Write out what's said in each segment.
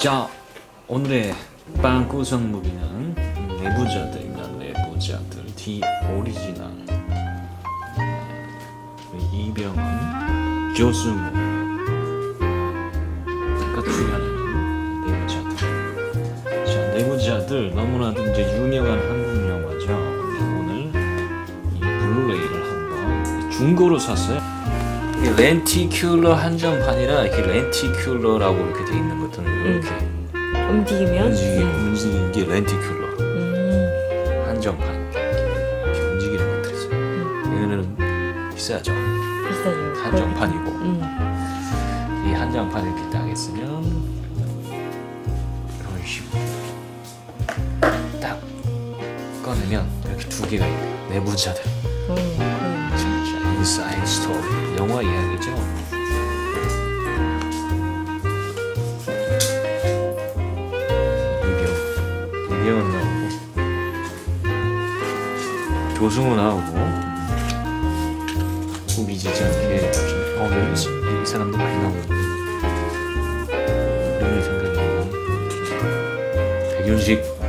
자, 오늘의 빵구성 무비는 내부자들입니다. 내부자들 디 오리지널 이병헌 조승우 같은 내부자들 자, 내부자들 너무나도 이제 유명한 한국 영화죠. 오늘 이 블루레이를 한번 중고로 샀어요. 렌티큘러 한정판이라 이렇게 렌티큘러라고 이렇게 돼 있는 것들은 이렇게 움직이면 움직이, 음. 움직이는 게 렌티큘러 음. 한정판 이렇게 움직이는 것들 있어요 이거는 비싸죠 비싸죠. 한정판이고 음. 이 한정판 이렇게 딱 했으면 이런 식으로 딱 꺼내면 이렇게 두 개가 있네요 내부자들 음. 음. 진짜 인사이드 스토리 영화 이야기죠. 이병 이병헌 나오고. 조승우 나오고. 후비지지 않게 어, 네, 이 사람도 많이 나오고. 이름이 생각이 백윤식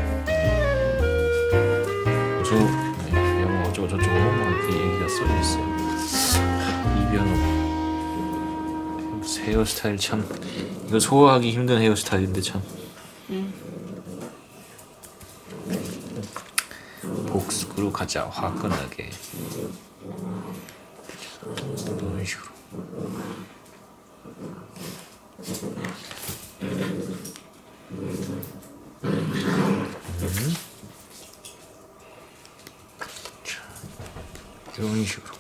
헤어스타일 참 이거 소화하기 힘든 헤어스타일인데 참. 복수로 가자 화끈하게. 이런 식으로. 음. 자, 이런 식으로.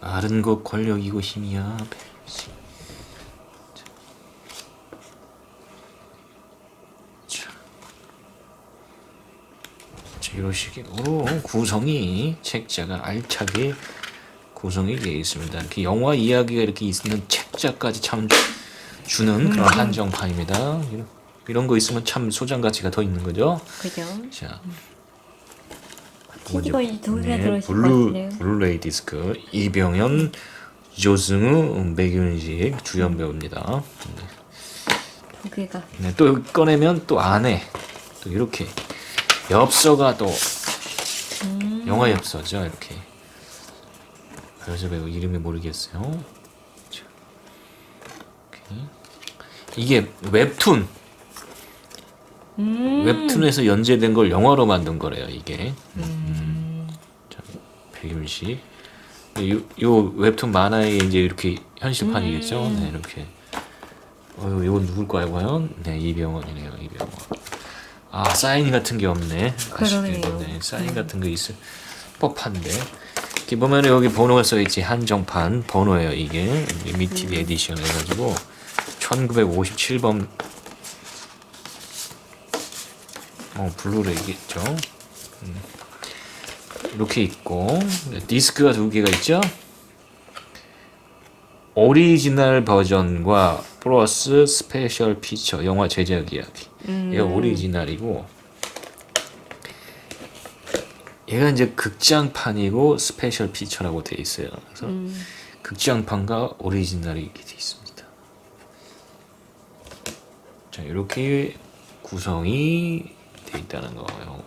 아른 것 권력이고 힘이야 배우지. 자. 자. 자, 이런 식으로 구성이 책자가 알차게 구성이 되어 있습니다. 이렇게 영화 이야기가 이렇게 있는 책자까지 참 주는 그런 한정판입니다. 이런, 이런 거 있으면 참 소장 가치가 더 있는 거죠. 그죠. 자, 네, 들어있을 것 블루 같네요. 블루레이 디스크 이병현, 조승우, 백윤식 주연 배우입니다. 두 개가. 네, 또 꺼내면 또 안에 또 이렇게 엽서가 또 음. 영화 엽서죠 이렇게 여자 배우 이름이 모르겠어요. 자, 이렇게. 이게 웹툰 음. 웹툰에서 연재된 걸 영화로 만든 거래요 이게. 자, 백윤식 요, 요 웹툰 만화에 이제 이렇게 현실판이겠죠. 네 이렇게. 어 이건 누굴까요 과연? 네 이병헌이네요 이병헌. 아 사인 같은 게 없네. 아쉽게도 그러네요. 네, 사인 같은 거 있을 법한데. 이렇게 보면 여기 번호가 써 있지 한정판 번호예요 이게 리미티드 에디션 해가지고 1957번 어 블루레이겠죠. 음. 이렇게 있고 네, 디스크가 두 개가 있죠. 오리지널 버전과 플러스 스페셜 피처 영화 제작 이야기. 얘가 오리지널이고 얘가 이제 극장판이고 스페셜 피처라고 돼 있어요. 그래서 극장판과 오리지널이 이렇게 돼 있습니다. 자 이렇게 구성이 돼 있다는 거예요.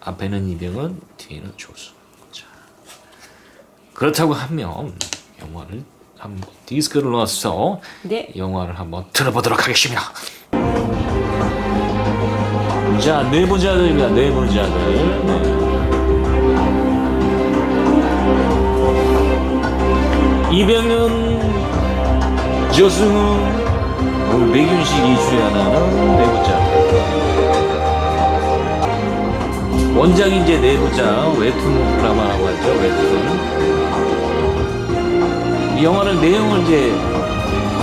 앞에는 이병헌, 뒤에는 조수. 자 그렇다고 하면 영화를 한번 디스크를 넣어서 네. 영화를 한번 들어보도록 하겠습니다. 자, 내부자들입니다. 내부자들. 네. 이병현, 조승우, 그리고 백윤식이 출연하는 내부자들. 원작이 이제 내부자 웹툰 드라마라고 하죠. 웹툰. 이 영화를 내용을 이제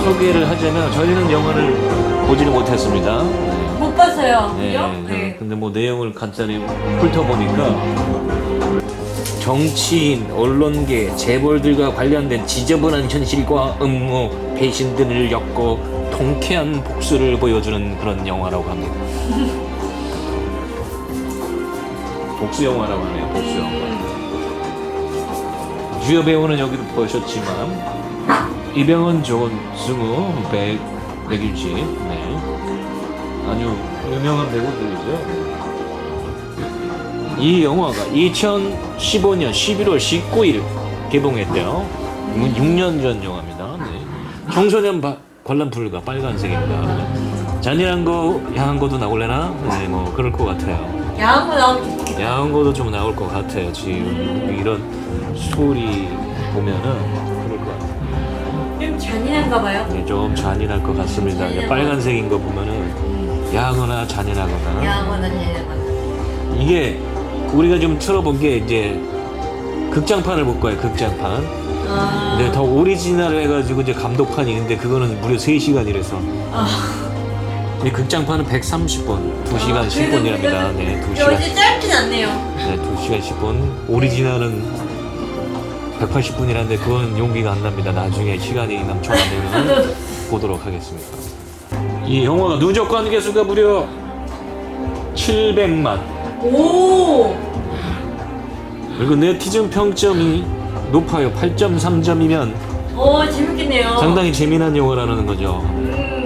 소개를 하자면 저희는 영화를 보지는 못했습니다. 네. 못 봤어요. 네, 그죠? 네. 근데 뭐 내용을 간단히 훑어보니까 정치인, 언론계, 재벌들과 관련된 지저분한 현실과 음모, 배신 등을 엮고 통쾌한 복수를 보여주는 그런 영화라고 합니다. 복수 영화라고 하네요. 복수 영화. 주요 배우는 여기도 보셨지만 이병헌, 조승우, 백 백일지. 네. 아주 유명한 배우들이죠. 이 영화가 2015년 11월 19일 개봉했대요. 6년 전 영화입니다. 네. 청소년 바, 관람 불가 빨간색입니다. 잔인한 거, 야한 거도 나올래나? 네, 뭐 그럴 것 같아요. 야한 거 나오면. 야한 거도 좀 나올 것 같아요. 지금 이런 스토리 보면은 그럴 것 같아요. 좀 잔인한가 봐요. 네, 좀 잔인할 것 같습니다. 이제 빨간색인 거 보면은 야하거나 잔인하거나 야한 거나 잔인하거나. 이게 우리가 좀 틀어본 게 이제 극장판을 볼 거예요. 극장판. 아. 근데 더 오리지널 해가지고 이제 감독판이 있는데 그거는 무려 3 시간이라서 아. 이 극장판은 130분, 2시간 10분이랍니다. 네, 2시간, 어제 짧진 않네요. 네, 2시간 10분. 오리지널은 180분이라는데 그건 용기가 안 납니다. 나중에 시간이 남쳐가면 보도록 하겠습니다. 이 영화가 누적 관객 수가 무려 700만. 오. 그리고 네티즌 평점이 높아요. 8.3점이면 오 재밌겠네요. 상당히 재미난 영화라는 거죠. 음.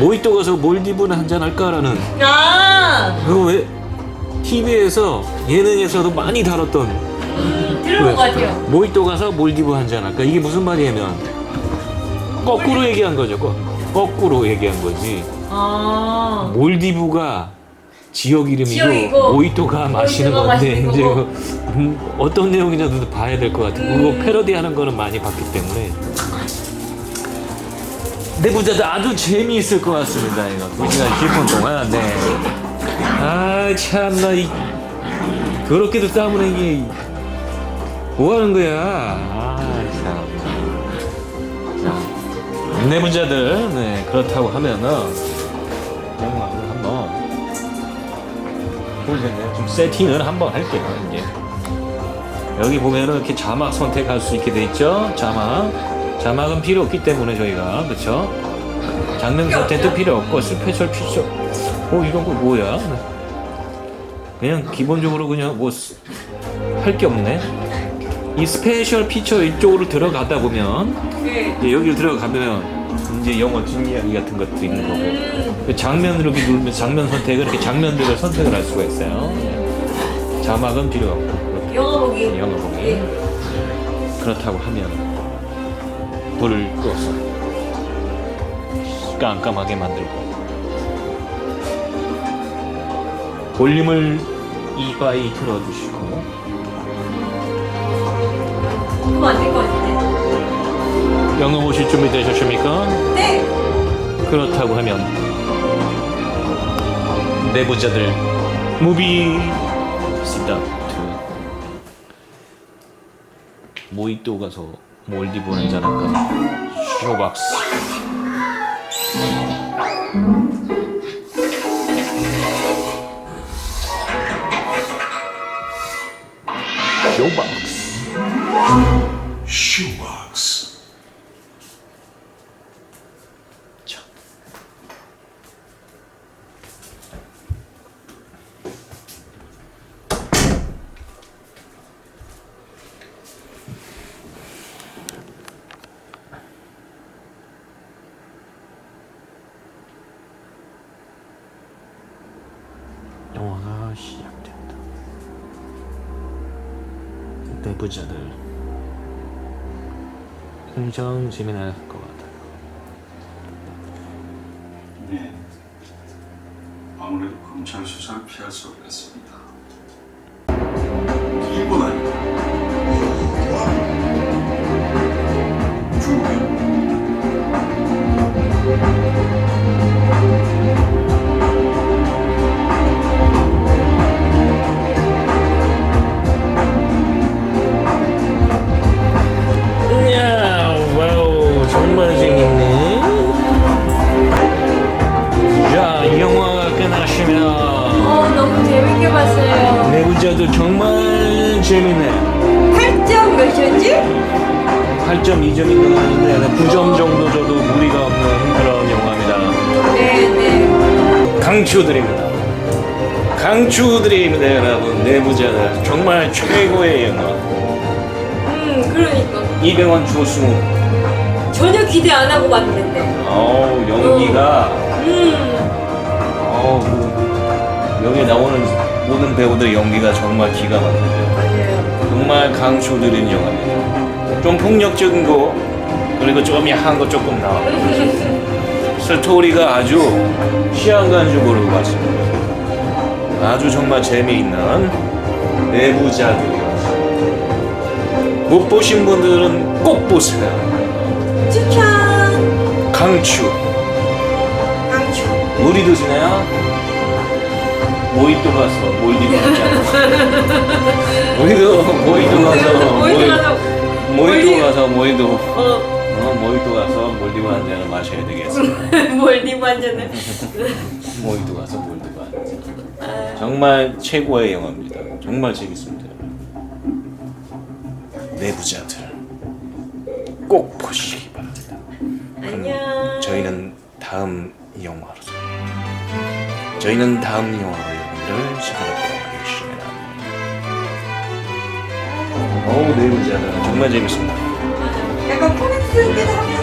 모히또 가서 몰디브나 한잔 할까라는 아. 그거 왜 TV에서 예능에서도 많이 다뤘던 음, 들어본 것 같아요. 모히또 가서 몰디브 한잔 할까 이게 무슨 말이냐면 거꾸로 얘기한 거죠. 거, 거꾸로 얘기한 거지. 아. 몰디브가 지역 이름이고 지역이고, 모히또가 마시는 모히또가 건데 마시는 이제 거고. 그, 음, 어떤 내용이냐도 봐야 될 것 같아요. 음. 그거 패러디하는 거는 많이 봤기 때문에 내부자도 아주 재미있을 것 같습니다. 이거 2시간 10분 동안 네. 아 참나 이 그렇게도 싸움을 이게 뭐 하는 거야? 아 참. 자, 내부자들 네 그렇다고 하면은 영화를 한번 보겠네요. 좀 세팅을 한번 할게요. 이제 여기 보면은 이렇게 자막 선택할 수 있게 돼 있죠. 자막 자막은 필요 없기 때문에 저희가 그렇죠. 장면 선택도 필요 없고 스페셜 피처. 어 이런 거 뭐야? 그냥 기본적으로 그냥 뭐 할 게 없네. 이 스페셜 피처 이쪽으로 들어가다 보면 네. 이제 여기로 들어가면 이제 영어 뒷이야기 같은 것도 있는 거고 그 장면으로 이렇게 누르면 장면 선택을 이렇게 장면들을 선택을 할 수가 있어요. 예. 자막은 필요 없고 영화 보기. 영어 보기 네. 그렇다고 하면 불을 끄어서 깜깜하게 만들고 볼륨을 이바이 틀어주시고 그거 안될 것 같은데. 영어 보실 준비 되셨습니까? 네. 그렇다고 하면 내부자들 무비 스타트 모히또 가서 몰디브 한잔 할까 쇼박스 쇼박스 Shoebox. 자. 영화가 시작된다. 내부자들 엄청 재미날 것 같아요. 네. 아무래도 검찰 수사를 피할 수 없겠습니다. 재밌게 봤어요. 내부자도 정말 재밌네. 8점 몇이었지? 8.2점인 것 같은데 9점 정도 줘도 무리가 없는 그런 영화입니다. 네 네. 강추드립니다. 강추드립니다, 여러분. 내부자들 정말 최고의 영화. 음 그러니까. 이병헌 조승우 전혀 기대 안 하고 봤는데. 어우 연기가 음. 어우 뭐, 여기 나오는 모든 배우들 연기가 정말 기가. 맞아요. 정말 강추드리는 영화입니다. 좀 폭력적인 거 그리고 좀 야한 거 조금 나와. 스토리가 아주 시한간적으로 봤습니다. 아주 정말 재미있는 내부자들이었어요. 못 보신 분들은 꼭 보세요. 추천. 강추. 강추. 물이 드시나요? 모히또 가서 몰디브 하자. 가서 모히또 가서 모히또 몰디브. 가서 모히도 어. 어, 모히또 가서 몰디브 한 잔을 마셔야 되겠습니다. 몰디브 완전은. 모히또 가서 몰디브 한 잔. 정말 최고의 영화입니다. 정말 재밌습니다. 내부자들 꼭 보시기 바랍니다. 안녕. 저희는 다음 영화로 저희는 다음 영화로 여러분들을 찾아뵙도록 하겠습니다. 어우 내부자는 정말 재밌습니다. 약간 코믹스 때도 한